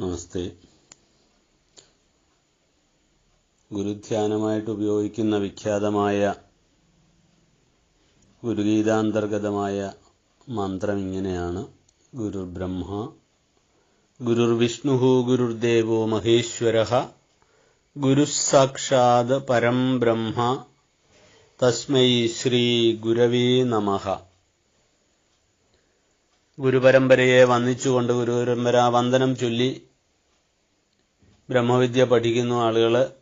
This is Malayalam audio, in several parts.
നമസ്തേ. ഗുരുധ്യാനമായിട്ട് ഉപയോഗിക്കുന്ന വിഖ്യാതമായ ഗുരുഗീതാന്തർഗതമായ മന്ത്രം ഇങ്ങനെയാണ് ഗുരുർ ബ്രഹ്മ ഗുരുർ വിഷ്ണു ഗുരുർദേവോ മഹേശ്വര ഗുരുസാക്ഷാത് പരം ബ്രഹ്മ. തസ്മൈ ശ്രീ ഗുരവേ നമഃ. ഗുരുപരമ്പരയെ വന്ദിച്ചുകൊണ്ട് ഗുരുപരമ്പര വന്ദനം ചൊല്ലി ബ്രഹ്മവിദ്യ പഠിക്കുന്ന ആളുകൾ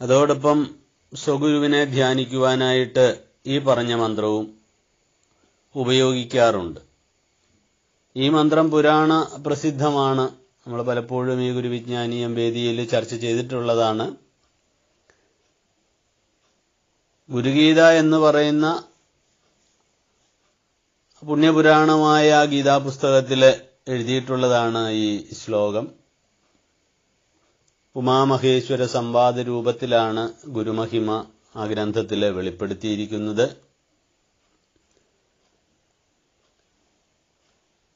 അതോടൊപ്പം സ്വഗുരുവിനെ ധ്യാനിക്കുവാനായിട്ട് ഈ പറഞ്ഞ മന്ത്രവും ഉപയോഗിക്കാറുണ്ട്. ഈ മന്ത്രം പുരാണ പ്രസിദ്ധമാണ്. നമ്മൾ പലപ്പോഴും ഈ ഗുരുവിജ്ഞാനീയം വേദിയിൽ ചർച്ച ചെയ്തിട്ടുള്ളതാണ്. ഗുരുഗീത എന്ന് പറയുന്ന പുണ്യപുരാണമായ ഗീതാപുസ്തകത്തിൽ എഴുതിയിട്ടുള്ളതാണ് ഈ ശ്ലോകം. ഉമാമഹേശ്വര സംവാദ രൂപത്തിലാണ് ഗുരുമഹിമ ആ ഗ്രന്ഥത്തിൽ വെളിപ്പെടുത്തിയിരിക്കുന്നത്.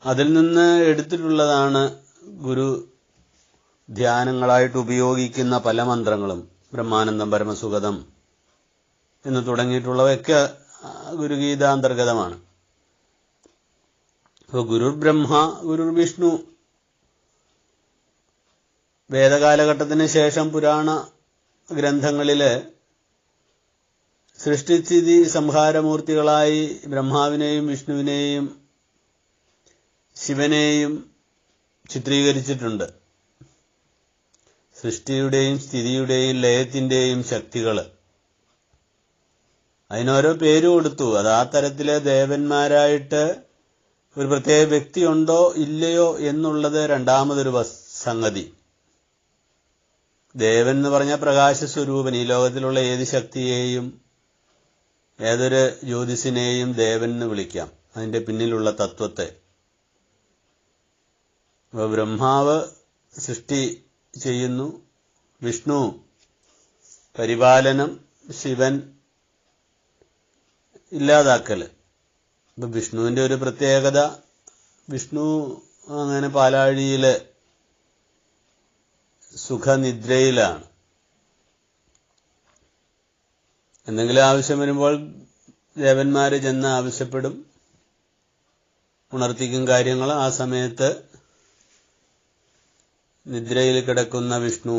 അതിൽ നിന്ന് എടുത്തിട്ടുള്ളതാണ് ഗുരു ധ്യാനങ്ങളായിട്ട് ഉപയോഗിക്കുന്ന പല മന്ത്രങ്ങളും. ബ്രഹ്മാനന്ദം പരമസുഗതം എന്ന് തുടങ്ങിയിട്ടുള്ളവയൊക്കെ ഗുരുഗീത അന്തർഗതമാണ് അപ്പോൾ ഗുരുർ ബ്രഹ്മ ഗുരുർ വിഷ്ണു വേദകാലഘട്ടത്തിന് ശേഷം പുരാണ ഗ്രന്ഥങ്ങളിൽ സൃഷ്ടിസ്ഥിതി സംഹാരമൂർത്തികളായി ബ്രഹ്മാവിനെയും വിഷ്ണുവിനെയും ശിവനെയും ചിത്രീകരിച്ചിട്ടുണ്ട്. സൃഷ്ടിയുടെയും സ്ഥിതിയുടെയും ലയത്തിന്റെയും ശക്തികൾ അതിനോരോ പേര് കൊടുത്തു. അത് ആ തരത്തിലെ ദേവന്മാരായിട്ട് ഒരു പ്രത്യേക വ്യക്തിയുണ്ടോ ഇല്ലയോ എന്നുള്ളത് രണ്ടാമതൊരു സംഗതി. ദേവൻ എന്ന് പറഞ്ഞ പ്രകാശ സ്വരൂപൻ ഈ ലോകത്തിലുള്ള ഏത് ശക്തിയെയും ഏതൊരു ജ്യോതിസിനെയും ദേവൻ എന്ന് വിളിക്കാം. അതിന്റെ പിന്നിലുള്ള തത്വത്തെ. ബ്രഹ്മാവ് സൃഷ്ടി ചെയ്യുന്നു. വിഷ്ണു പരിപാലനം ശിവൻ ഇല്ലാതാക്കൽ. ഇപ്പൊ വിഷ്ണുവിന്റെ ഒരു പ്രത്യേകത വിഷ്ണു അങ്ങനെ പാലാഴിയിൽ സുഖനിദ്രയിലാണ്. എന്തെങ്കിലും ആവശ്യം വരുമ്പോൾ ദേവന്മാർ ചെന്ന് ആവശ്യപ്പെടും ഉണർത്തിക്കും കാര്യങ്ങൾ. ആ സമയത്ത് നിദ്രയിൽ കിടക്കുന്ന വിഷ്ണു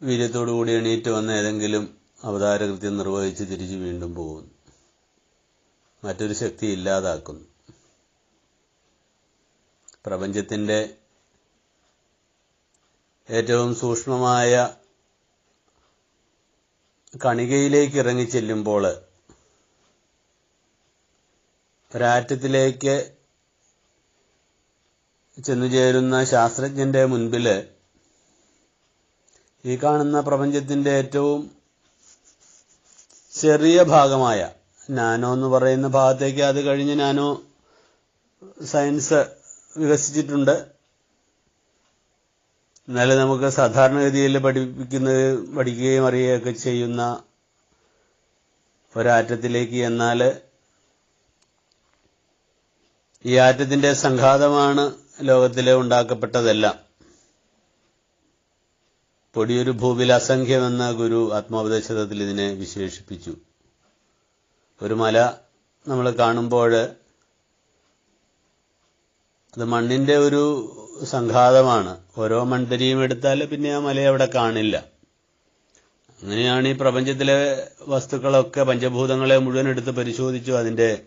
വീര്യത്തോടുകൂടി എണീറ്റ് വന്ന് ഏതെങ്കിലും അവതാരകൃത്യം നിർവഹിച്ച് തിരിച്ചു വീണ്ടും പോകുന്നു. മറ്റൊരു ശക്തി ഇല്ലാതാക്കുന്നു. പ്രപഞ്ചത്തിന്റെ ഏറ്റവും സൂക്ഷ്മമായ കണികയിലേക്ക് ഇറങ്ങിച്ചെല്ലുമ്പോൾ ഒരാറ്റത്തിലേക്ക് ചെന്നുചേരുന്ന ശാസ്ത്രജ്ഞന്റെ മുൻപിൽ ഈ കാണുന്ന പ്രപഞ്ചത്തിന്റെ ഏറ്റവും ചെറിയ ഭാഗമായ നാനോ എന്ന് പറയുന്ന ഭാഗത്തേക്ക് അത് കഴിഞ്ഞ് നാനോ സയൻസ് വികസിച്ചിട്ടുണ്ട്. എന്നാലും നമുക്ക് സാധാരണഗതിയിൽ പഠിപ്പിക്കുന്നത് പഠിക്കുകയും അറിയുകയൊക്കെ ചെയ്യുന്ന ഒരാറ്റത്തിലേക്ക് എന്നാൽ ഈ ആറ്റത്തിന്റെ സംഘാതമാണ് ലോകത്തിലെ ഉണ്ടാക്കപ്പെട്ടതെല്ലാം. പൊടിയൊരു ഭൂവിൽ അസംഖ്യമെന്ന ഗുരു ആത്മോപദേശത്തിൽ ഇതിനെ വിശേഷിപ്പിച്ചു. ഒരു മല നമ്മൾ കാണുമ്പോൾ അത് മണ്ണിന്റെ ഒരു സംഘാതമാണ്. ഓരോ മൺതരിയും എടുത്താൽ പിന്നെ ആ മല അവിടെ കാണില്ല. അങ്ങനെയാണ് ഈ പ്രപഞ്ചത്തിലെ വസ്തുക്കളൊക്കെ പഞ്ചഭൂതങ്ങളെ മുഴുവൻ എടുത്ത് പരിശോധിച്ചു. അതിന്റെ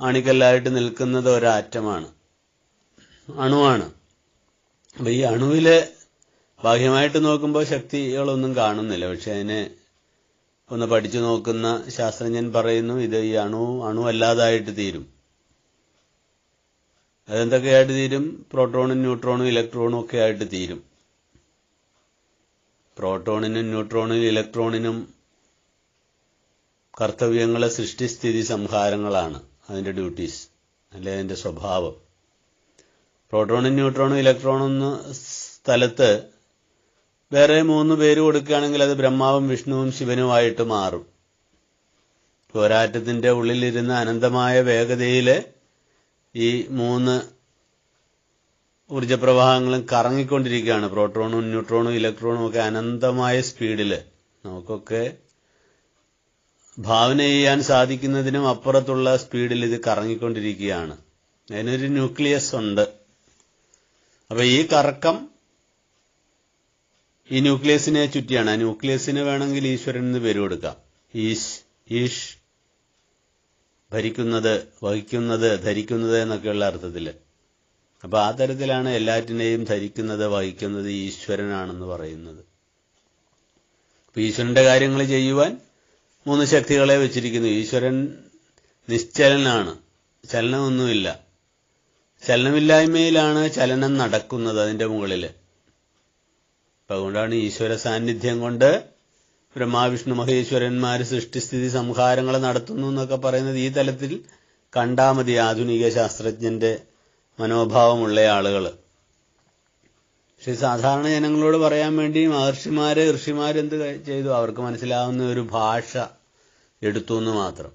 ആണിക്കല്ലായിട്ട് നിൽക്കുന്നത് ഒരാറ്റമാണ്. അണുവാണ്. അപ്പൊ ഈ അണുവിലെ ബാഹ്യമായിട്ട് നോക്കുമ്പോൾ ശക്തികളൊന്നും കാണുന്നില്ല. പക്ഷെ അതിനെ ഒന്ന് പഠിച്ചു നോക്കുന്ന ശാസ്ത്രജ്ഞൻ പറയുന്നു ഇത് ഈ അണു അണു അല്ലാതായിട്ട് തീരും. അതെന്തൊക്കെയായിട്ട് തീരും? പ്രോട്ടോണും ന്യൂട്രോണും ഇലക്ട്രോണും ഒക്കെ ആയിട്ട് തീരും. പ്രോട്ടോണിനും ന്യൂട്രോണിനും ഇലക്ട്രോണിനും കർത്തവ്യങ്ങളെ സൃഷ്ടിസ്ഥിതി സംഹാരങ്ങളാണ്. അതിന്റെ ഡ്യൂട്ടീസ് അല്ലെ? അതിന്റെ സ്വഭാവം. പ്രോട്ടോണും ന്യൂട്രോണും ഇലക്ട്രോണും എന്ന സ്ഥലത്ത് വേറെ മൂന്ന് പേര് കൊടുക്കുകയാണെങ്കിൽ അത് ബ്രഹ്മാവും വിഷ്ണുവും ശിവനുമായിട്ട് മാറും. പോരാറ്റത്തിന്റെ ഉള്ളിലിരുന്ന അനന്തമായ വേഗതയിൽ ഈ മൂന്ന് ഊർജപ്രവാഹങ്ങളും കറങ്ങിക്കൊണ്ടിരിക്കുകയാണ്. പ്രോട്ടോണും ന്യൂട്രോണും ഇലക്ട്രോണും ഒക്കെ അനന്തമായ സ്പീഡിൽ നമുക്കൊക്കെ ഭാവന ചെയ്യാൻ സാധിക്കുന്നതിനും അപ്പുറത്തുള്ള സ്പീഡിൽ ഇത് കറങ്ങിക്കൊണ്ടിരിക്കുകയാണ്. അതിനൊരു ന്യൂക്ലിയസ് ഉണ്ട്. അപ്പൊ ഈ കറക്കം ഈ ന്യൂക്ലിയസിനെ ചുറ്റിയാണ്. ആ ന്യൂക്ലിയസിന് വേണമെങ്കിൽ ഈശ്വരൻ എന്ന് പേര് കൊടുക്കാം. ഈശ് ഈഷ് ഭരിക്കുന്നത് വഹിക്കുന്നത് ധരിക്കുന്നത് എന്നൊക്കെയുള്ള അർത്ഥത്തിൽ അപ്പൊ ആ തരത്തിലാണ് എല്ലാറ്റിനെയും ധരിക്കുന്നത് വഹിക്കുന്നത് ഈശ്വരനാണെന്ന് പറയുന്നത്. അപ്പൊ ഈശ്വരന്റെ കാര്യങ്ങൾ ചെയ്യുവാൻ മൂന്ന് ശക്തികളെ വെച്ചിരിക്കുന്നു. ഈശ്വരൻ നിശ്ചലനാണ്. ചലനമൊന്നുമില്ല. ചലനമില്ലായ്മയിലാണ് ചലനം നടക്കുന്നത് അതിന്റെ മുകളിൽ. അപ്പൊ അതുകൊണ്ടാണ് ഈശ്വര സാന്നിധ്യം കൊണ്ട് ബ്രഹ്മാവിഷ്ണു മഹേശ്വരന്മാർ സൃഷ്ടിസ്ഥിതി സംഹാരങ്ങൾ നടത്തുന്നു എന്നൊക്കെ പറയുന്നത് ഈ തലത്തിൽ കണ്ടാ മതി ആധുനിക ശാസ്ത്രജ്ഞന്റെ മനോഭാവമുള്ള ആളുകൾ പക്ഷെ സാധാരണ ജനങ്ങളോട് പറയാൻ വേണ്ടി മഹർഷിമാര് ഋഷിമാരെന്ത് ചെയ്തു? അവർക്ക് മനസ്സിലാവുന്ന ഒരു ഭാഷ എടുത്തു എന്ന് മാത്രം.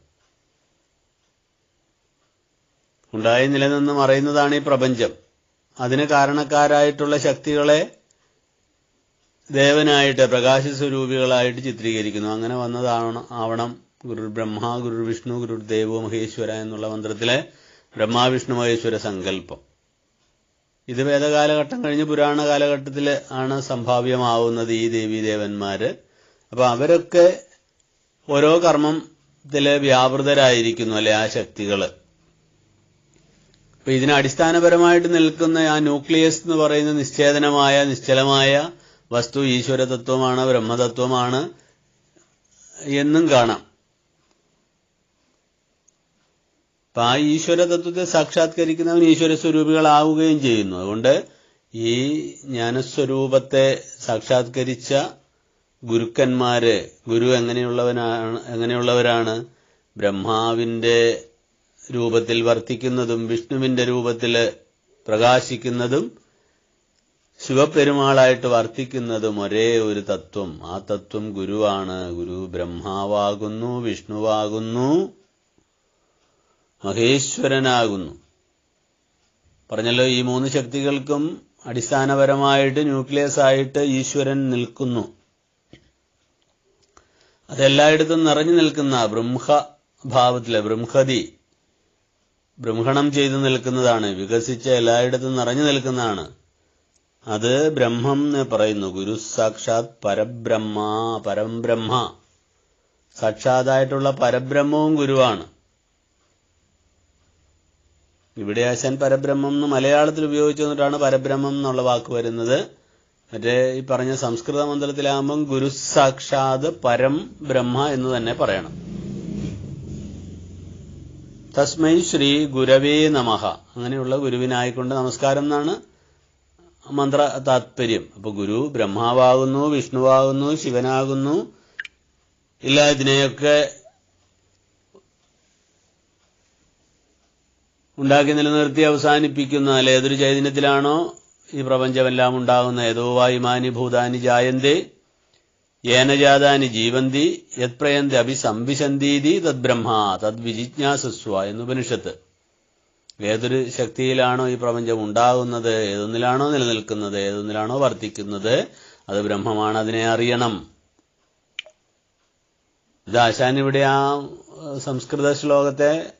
ഉണ്ടായി നിലനിന്ന് മറയുന്നതാണ് ഈ പ്രപഞ്ചം. അതിന് കാരണക്കാരായിട്ടുള്ള ശക്തികളെ ദേവനായിട്ട് പ്രകാശ സ്വരൂപികളായിട്ട് ചിത്രീകരിക്കുന്നു. അങ്ങനെ വന്നതാണ് ആവണം ഗുരു ബ്രഹ്മ ഗുരു വിഷ്ണു ഗുരു ദേവോ മഹേശ്വര എന്നുള്ള മന്ത്രത്തിലെ ബ്രഹ്മാവിഷ്ണു മഹേശ്വര സങ്കല്പം. ഇത് വേദകാലഘട്ടം കഴിഞ്ഞ് പുരാണ കാലഘട്ടത്തിൽ ആണ് സംഭാവ്യമാവുന്നത് ഈ ദേവീദേവന്മാര് അപ്പൊ അവരൊക്കെ ഓരോ കർമ്മത്തിൽ വ്യാപൃതരായിരിക്കുന്നു അല്ലെ ആ ശക്തികൾ. അപ്പൊ ഇതിന് അടിസ്ഥാനപരമായിട്ട് നിൽക്കുന്ന ആ ന്യൂക്ലിയസ് എന്ന് പറയുന്ന നിശ്ചേതനമായ നിശ്ചലമായ വസ്തു ഈശ്വരതത്വമാണ് ബ്രഹ്മതത്വമാണ് എന്നും കാണാം. അപ്പൊ ആ ഈശ്വര തത്വത്തെ സാക്ഷാത്കരിക്കുന്നവൻ ഈശ്വര സ്വരൂപികളാവുകയും ചെയ്യുന്നു. അതുകൊണ്ട് ഈ ജ്ഞാനസ്വരൂപത്തെ സാക്ഷാത്കരിച്ച ഗുരുക്കന്മാര് ഗുരു എങ്ങനെയുള്ളവനാണ് എങ്ങനെയുള്ളവരാണ്? ബ്രഹ്മാവിന്റെ രൂപത്തിൽ വർത്തിക്കുന്നതും വിഷ്ണുവിന്റെ രൂപത്തിൽ പ്രകാശിക്കുന്നതും ശിവപെരുമാളായിട്ട് വർത്തിക്കുന്നതും ഒരേ ഒരു തത്വം. ആ തത്വം ഗുരുവാണ്. ഗുരു ബ്രഹ്മാവാകുന്നു വിഷ്ണുവാകുന്നു മഹേശ്വരനാകുന്നു. പറഞ്ഞല്ലോ ഈ മൂന്ന് ശക്തികൾക്കും അടിസ്ഥാനപരമായിട്ട് ന്യൂക്ലിയസ് ആയിട്ട് ഈശ്വരൻ നിൽക്കുന്നു. അതെല്ലായിടത്തും നിറഞ്ഞു നിൽക്കുന്ന ബ്രഹ്മഭാവത്തിലെ ബ്രഹ്മതി ബ്രഹ്മണം ചെയ്തു നിൽക്കുന്നതാണ് വികസിച്ച എല്ലായിടത്തും നിറഞ്ഞു നിൽക്കുന്നതാണ്. അത് ബ്രഹ്മം എന്ന് പറയുന്നു. ഗുരു സാക്ഷാത് പരബ്രഹ്മ പരംബ്രഹ്മ. സാക്ഷാതായിട്ടുള്ള പരബ്രഹ്മവും ഗുരുവാണ്. ഇവിടെ ആശാൻ പരബ്രഹ്മം എന്ന് മലയാളത്തിൽ ഉപയോഗിച്ചു വന്നിട്ടാണ് പരബ്രഹ്മം എന്നുള്ള വാക്ക് വരുന്നത്. മറ്റേ ഈ പറഞ്ഞ സംസ്കൃത മന്ത്രത്തിലാകുമ്പം ഗുരു സാക്ഷാത് പരം ബ്രഹ്മ എന്ന് തന്നെ പറയണം. തസ്മൈ ശ്രീ ഗുരവേ നമഹ. അങ്ങനെയുള്ള ഗുരുവിനായിക്കൊണ്ട് നമസ്കാരം എന്നാണ് മന്ത്ര താത്പര്യം. അപ്പൊ ഗുരു ബ്രഹ്മാവാകുന്നു വിഷ്ണുവാകുന്നു ശിവനാകുന്നു. ഇല്ല ഇതിനെയൊക്കെ ഉണ്ടാക്കി നിലനിർത്തി അവസാനിപ്പിക്കുന്ന അല്ല ഏതൊരു ചൈതന്യത്തിലാണോ ഈ പ്രപഞ്ചമെല്ലാം ഉണ്ടാകുന്ന ഏതോ വായുമാനി ഭൂതാനി ജായന്തി ഏനജാതാനി ജീവന്തി യത്പ്രയന്തി അഭിസംവിശന്തീതി തദ്ബ്രഹ്മ തദ്വിജിജ്ഞാസസ്വ എന്നുപനിഷത്ത്. ഏതൊരു ശക്തിയിലാണോ ഈ പ്രപഞ്ചം ഉണ്ടാകുന്നത് ഏതൊന്നിലാണോ നിലനിൽക്കുന്നത് ഏതൊന്നിലാണോ വർത്തിക്കുന്നത് അത് ബ്രഹ്മമാണ് അതിനെ അറിയണം. ഇത് ആശാൻ ഇവിടെ ആ സംസ്കൃത ശ്ലോകത്തെ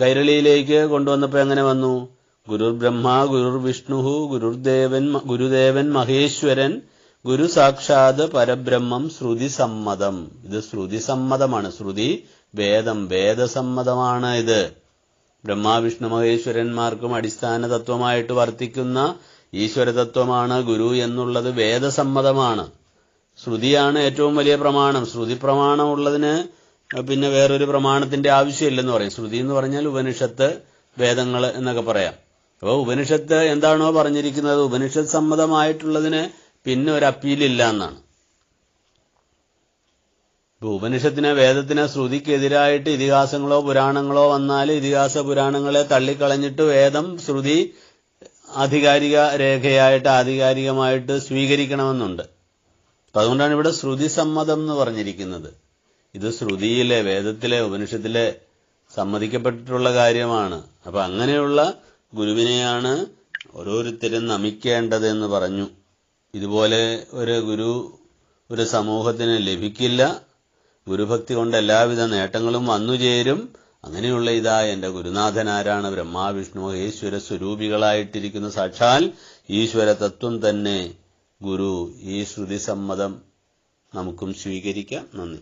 കൈരളിയിലേക്ക് കൊണ്ടുവന്നപ്പോൾ എങ്ങനെ വന്നു? ഗുരുർ ബ്രഹ്മ ഗുരുർ വിഷ്ണു ഗുരുദേവൻ ഗുരുദേവൻ മഹേശ്വരൻ ഗുരു സാക്ഷാത് പരബ്രഹ്മം ശ്രുതി സമ്മതം. ഇത് ശ്രുതി സമ്മതമാണ്. ശ്രുതി വേദം വേദസമ്മതമാണ് ഇത്. ബ്രഹ്മാവിഷ്ണു മഹേശ്വരന്മാർക്കും അടിസ്ഥാന തത്വമായിട്ട് വർത്തിക്കുന്ന ഈശ്വരതത്വമാണ് ഗുരു എന്നുള്ളത് വേദസമ്മതമാണ്. ശ്രുതിയാണ് ഏറ്റവും വലിയ പ്രമാണം. ശ്രുതി പ്രമാണം ഉള്ളതിന് പിന്നെ വേറൊരു പ്രമാണത്തിന്റെ ആവശ്യമില്ലെന്ന് പറയും. ശ്രുതി എന്ന് പറഞ്ഞാൽ ഉപനിഷത്ത് വേദങ്ങൾ എന്നൊക്കെ പറയാം. അപ്പോൾ ഉപനിഷത്ത് എന്താണോ പറഞ്ഞിരിക്കുന്നത്? ഉപനിഷത്ത് സമ്മതമായിട്ടുള്ളതിന് പിന്നെ ഒരു അപ്പീലില്ല എന്നാണ്. ഇപ്പൊ ഉപനിഷത്തിന് വേദത്തിന് ശ്രുതിക്കെതിരായിട്ട് ഇതിഹാസങ്ങളോ പുരാണങ്ങളോ വന്നാൽ ഇതിഹാസ പുരാണങ്ങളെ തള്ളിക്കളഞ്ഞിട്ട് വേദം ശ്രുതി ആധികാരിക രേഖയായിട്ട് ആധികാരികമായിട്ട് സ്വീകരിക്കണമെന്നുണ്ട്. അതുകൊണ്ടാണ് ഇവിടെ ശ്രുതി സമ്മതം എന്ന് പറഞ്ഞിരിക്കുന്നത്. ഇത് ശ്രുതിയിലെ വേദത്തിലെ ഉപനിഷത്തിലെ സമ്മതിക്കപ്പെട്ടിട്ടുള്ള കാര്യമാണ്. അപ്പൊ അങ്ങനെയുള്ള ഗുരുവിനെയാണ് ഓരോരുത്തരും നമിക്കേണ്ടതെന്ന് പറഞ്ഞു. ഇതുപോലെ ഒരു ഗുരു ഒരു സമൂഹത്തിന് ലഭിക്കില്ല. ഗുരുഭക്തി കൊണ്ട് എല്ലാവിധ നേട്ടങ്ങളും വന്നുചേരും അങ്ങനെയുള്ള ഇതാ എന്റെ ഗുരുനാഥനാരാണ് ബ്രഹ്മാവിഷ്ണു. മഹേശ്വര സ്വരൂപികളായിട്ടിരിക്കുന്ന. സാക്ഷാൽ ഈശ്വര തത്വം തന്നെ ഗുരു ഈ ശ്രുതിസമ്മതം നമുക്കും സ്വീകരിക്കാം. നന്ദി.